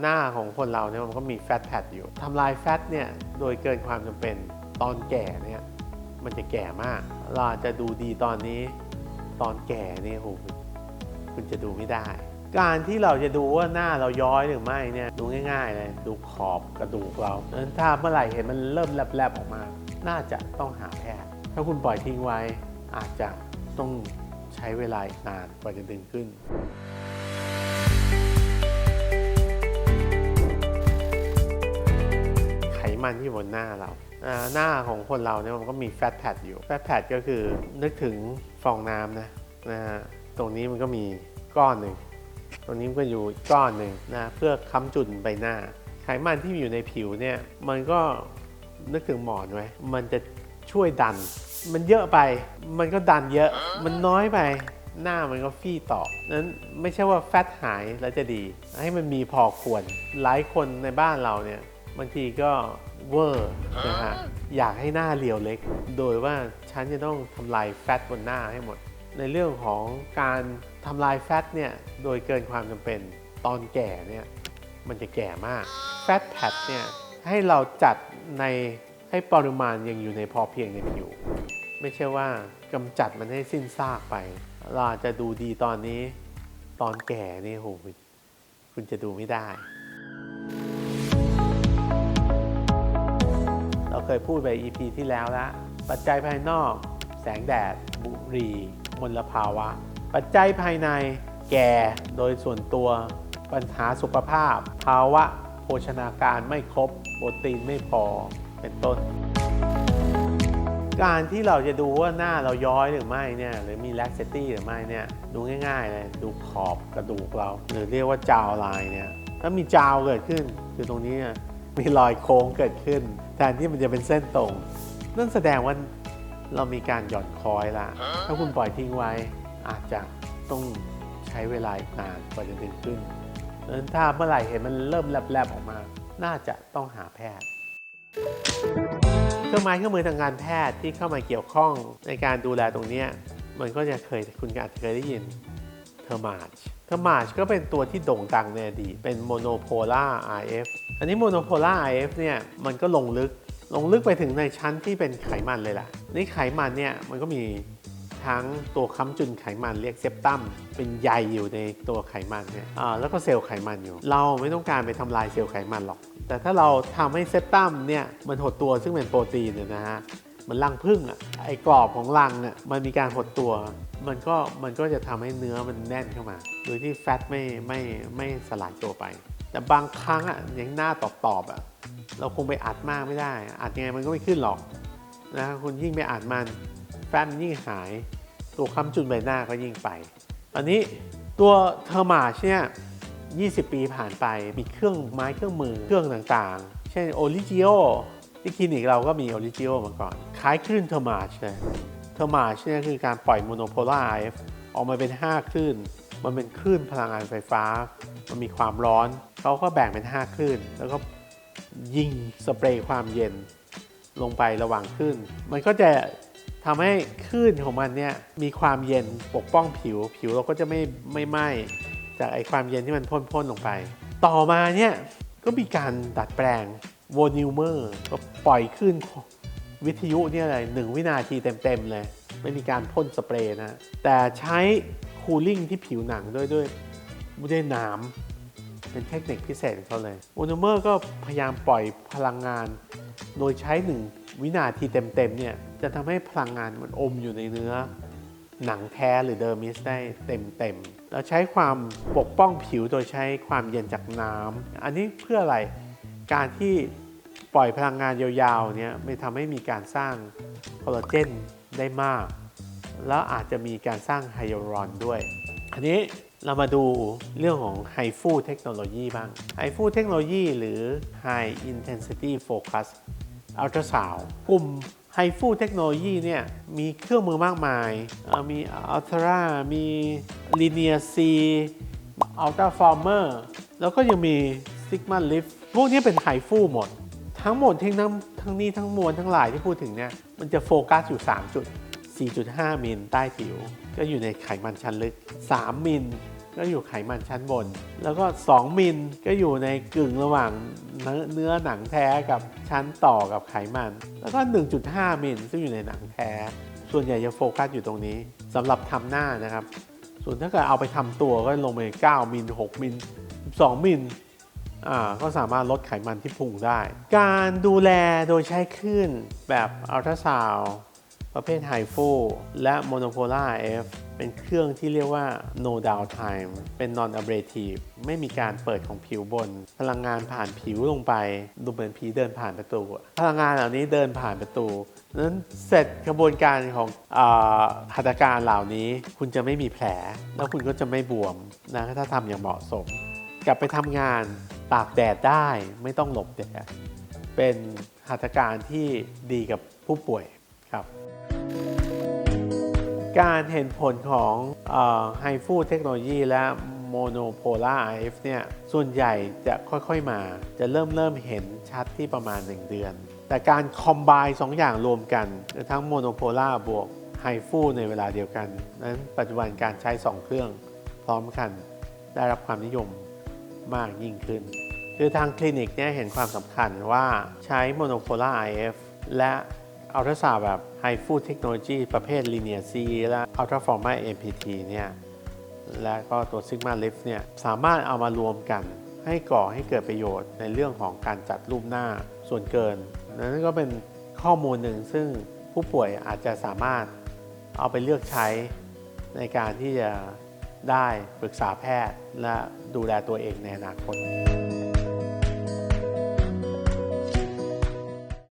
หน้าของคนเราเนี่ยมันก็มีแฟตแพดอยู่ทำลายแฟตเนี่ยโดยเกินความจำเป็นตอนแก่เนี่ยมันจะแก่มากเราอาจจะดูดีตอนนี้ ตอนแก่เนี่ยโหคุณจะดูไม่ได้ การที่เราจะดูว่าหน้าเราย้อยหรือไม่เนี่ยดูง่ายๆเลยดูขอบกระดูกเราถ้าเมื่อไหร่เห็นมันเริ่มแลบๆออกมา น่าจะต้องหาแพทย์ถ้าคุณปล่อยทิ้งไว้อาจจะต้องใช้เวลานานกว่าจะดึงขึ้น มันที่บนหน้าเรา หน้าของคนเราเนี่ยมันก็มีแฟตแพดอยู่ แฟตแพดก็คือนึกถึงฟองน้ำนะนะฮะตรงนี้มันก็มีก้อนหนึ่ง ตรงนี้มันก็อยู่ก้อนหนึ่งนะเพื่อค้ำจุนใบหน้า ไขมันที่อยู่ในผิวเนี่ยมันก็นึกถึงหมอนไว้มันจะช่วยดัน มันเยอะไป มันก็ดันเยอะ มันน้อยไป หน้ามันก็ฟี่ต่อ นั้นไม่ใช่ว่าแฟตหายแล้วจะดี ให้มันมีพอควร หลายคนในบ้านเราเนี่ย บางทีก็เวอร์นะฮะอยากให้หน้าเรียวเล็ก โดยว่าฉันจะต้องทำลายแฟตบนหน้าให้หมด ในเรื่องของการทำลายแฟตเนี่ยโดยเกินความจำเป็นตอนแก่เนี่ยมันจะแก่มากแฟตแพดเนี่ยให้เราจัดในให้ปริมาณยังอยู่ในพอเพียงในผิวไม่ใช่ว่ากำจัดมันให้สิ้นซากไป เราจจะดูดีตอนนี้ ตอนแก่นี่โหคุณจะดูไม่ได้ เคยพูดไป EP ที่แล้วละปัจจัยภายนอก แสงแดด บุหรี่ มลภาวะ ปัจจัยภายในแก่โดยส่วนตัว ปัญหาสุขภาพ ภาวะ โภชนาการไม่ครบโปรตีนไม่พอเป็นต้น การที่เราจะดูว่าหน้าเราย้อยหรือไม่เนี่ยหรือมีแลคเซตี้หรือไม่เนี่ยดูง่ายๆเลยดูขอบกระดูกเรา หรือเรียกว่าจาวลายเนี่ยถ้ามีจาวเกิดขึ้นคือตรงนี้ มีรอยโค้งเกิดขึ้น แทนที่มันจะเป็นเส้นตรง นั่นแสดงว่าเรามีการหย่อนคอยละถ้าคุณปล่อยทิ้งไว้อาจจะต้องใช้เวลาอีกนานกว่าจะดึงขึ้นดังนั้นถ้าเมื่อไหร่เห็นมันเริ่มแลบๆออกมา น่าจะต้องหาแพทย์ เครื่องไม้เครื่องมือทางการแพทย์ที่เข้ามาเกี่ยวข้องในการดูแลตรงเนี้ยมันก็จะเคยคุณอาจจะเคยได้ยินเทอร์มาช เทอร์มาชก็เป็นตัวที่โด่งดังในอดีตเป็นโมโนโพล่า RF อันนี้โมโนโพล่า RF เนี่ยมันก็ลงลึกลงลึกไปถึงในชั้นที่เป็นไขมันเลยล่ะ นี่ไขมันเนี่ยมันก็มีทั้งตัวค้ำจุนไขมันเรียกเซปตัมเป็นใยอยู่ในตัวไขมันเนี่ยอ่าแล้วก็เซลล์ไขมันอยู่ เราไม่ต้องการไปทำลายเซลล์ไขมันหรอก แต่ถ้าเราทำให้เซปตัมเนี่ยมันหดตัวซึ่งเป็นโปรตีนเนี่ยนะฮะ เหมันรังผึ้งอะไอ้กรอบของรังอะมันมีการหดตัว มันก็มันก็จะทำให้เนื้อมันแน่นเข้ามา โดยที่แฟตไม่ไม่ไม่สลายตัวไป แต่บางครั้งอะอย่างหน้าตอบๆอะเราคงไปอัดมากไม่ได้ อัดยังไงมันก็ไม่ขึ้นหรอกนะคุณยิ่งไปอัดมันแฟตมันยิ่งหาย ตัวค้ำจุนใบหน้าก็ยิ่งไปตอนนี้ตัวเทอร์มาชเนี่ย20 ปีผ่านไปมีเครื่องไม้เครื่องมือเครื่องต่างๆ เช่นโอริจิโอ ที่คลินิกเราก็มีโอริจิโอมาก่อน คล้ายคลื่นเทอร์มาชเลยเทอร์มาชเนี่ยคือการปล่อยโมโนโพลาร์ RF ออกมาเป็น 5 คลื่น มันเป็นคลื่นพลังงานไฟฟ้า มันมีความร้อน เขาก็แบ่งเป็น 5 คลื่น แล้วก็ยิงสเปรย์ความเย็นลงไประหว่างคลื่น มันก็จะทำให้คลื่นของมันเนี่ยมีความเย็นปกป้องผิว ผิวเราก็จะไม่ไม่ไหม้จากไอความเย็นที่มันพ่นๆลงไป ต่อมาเนี่ยก็มีการดัดแปลง โวนิวเมอร์ก็ปล่อยขึ้นวิทยุเนี่ยอะไรหนึ่งวินาทีเต็ม ๆ เลย ไม่มีการพ่นสเปรย์นะ แต่ใช้คูลิ่งที่ผิวหนังด้วยด้วยด้วยน้ำเป็นเทคนิคพิเศษของเขาเลยโวนิวเมอร์ก็พยายามปล่อยพลังงาน โดยใช้หนึ่งวินาทีเต็ม ๆ เนี่ย จะทำให้พลังงานมันอมอยู่ในเนื้อหนังแท้หรือเดอร์มิสได้เต็มๆแล้วใช้ความปกป้องผิวโดยใช้ความเย็นจากน้ำ อันนี้เพื่ออะไร การที่ปล่อยพลังงานยาวๆเนี่ยไม่ทำให้มีการสร้างคอลลาเจนได้มาก แล้วอาจจะมีการสร้างไฮยาลูรอนด้วย อันนี้เรามาดูเรื่องของไฮฟูเทคโนโลยีบ้างไฮฟูเทคโนโลยีหรือ High Intensity Focus อัลตราซาวกลุ่มไฮฟูเทคโนโลยีเนี่ยมีเครื่องมือมากมาย มีอัลตรามีลีเนียซีอัลตราฟอร์เมอร์แล้วก็ยังมีซิกมาลิฟ พวกนี้เป็นไฮฟูหมด ทั้งหมดทั้งนั้นทั้งนี้ทั้งมวลทั้งหลายที่พูดถึงเนี่ยมันจะโฟกัสอยู่ 3 จุด 4.5 มิลใต้ผิว ก็อยู่ในไขมันชั้นลึก 3 มิลก็อยู่ไขมันชั้นบน แล้วก็ 2 มิลก็อยู่ในกึ่งระหว่างเนื้อเนื้อหนังแท้กับชั้นต่อกับไขมัน แล้วก็ 1.5 มิลซึ่งอยู่ในหนังแท้ ส่วนใหญ่จะโฟกัสอยู่ตรงนี้สำหรับทำหน้านะครับ ส่วนถ้าเกิดเอาไปทำตัวก็ลงไป 9 มิล 6 มิล 12 มิล ก็สามารถลดไขมันที่พุงได้ การดูแลโดยใช้คลื่นแบบอัลตราซาวประเภทไฮฟูและโมโนโพล่า F เป็นเครื่องที่เรียกว่า no downtime เป็น non abrasive ไม่มีการเปิดของผิวบน พลังงานผ่านผิวลงไป ดูเหมือนผีเดินผ่านประตู พลังงานเหล่านี้เดินผ่านประตูนั้นเสร็จกระบวนการของอหัตถการเหล่านี้ คุณจะไม่มีแผล แล้วคุณก็จะไม่บวมนะถ้าทำอย่างเหมาะสม กลับไปทำงาน ตากแดดได้ไม่ต้องหลบแดดเป็นหัตถการที่ดีกับผู้ป่วยครับ การเห็นผลของไฮฟูเทคโนโลยีและโมโนโพล่า IF เนี่ยส่วนใหญ่จะค่อยๆมา จะเริ่มเริ่มเห็นชัดที่ประมาณ 1 เดือน แต่การคอมไบสองอย่างรวมกัน ทั้งโมโนโพล่าบวกไฮฟูในเวลาเดียวกัน นั้นปัจจุบันการใช้ 2 เครื่องพร้อมกัน ได้รับความนิยม มากยิ่งขึ้น คือทางคลินิกเนี่ยเห็นความสำคัญว่าใช้โมโนโพล่า IF และอัลตราซาวแบบไฮฟูดเทคโนโลยีประเภท Linear C และ Ultra Forma MPT เนี่ยและก็ตัว Sigma Lift เนี่ยสามารถเอามารวมกัน ให้ก่อให้เกิดประโยชน์ในเรื่องของการจัดรูปหน้าส่วนเกิน นั้นก็เป็นข้อมูลหนึ่งซึ่งผู้ป่วยอาจจะสามารถเอาไปเลือกใช้ในการที่จะ ได้ปรึกษาแพทย์และดูแลตัวเองในอนาคต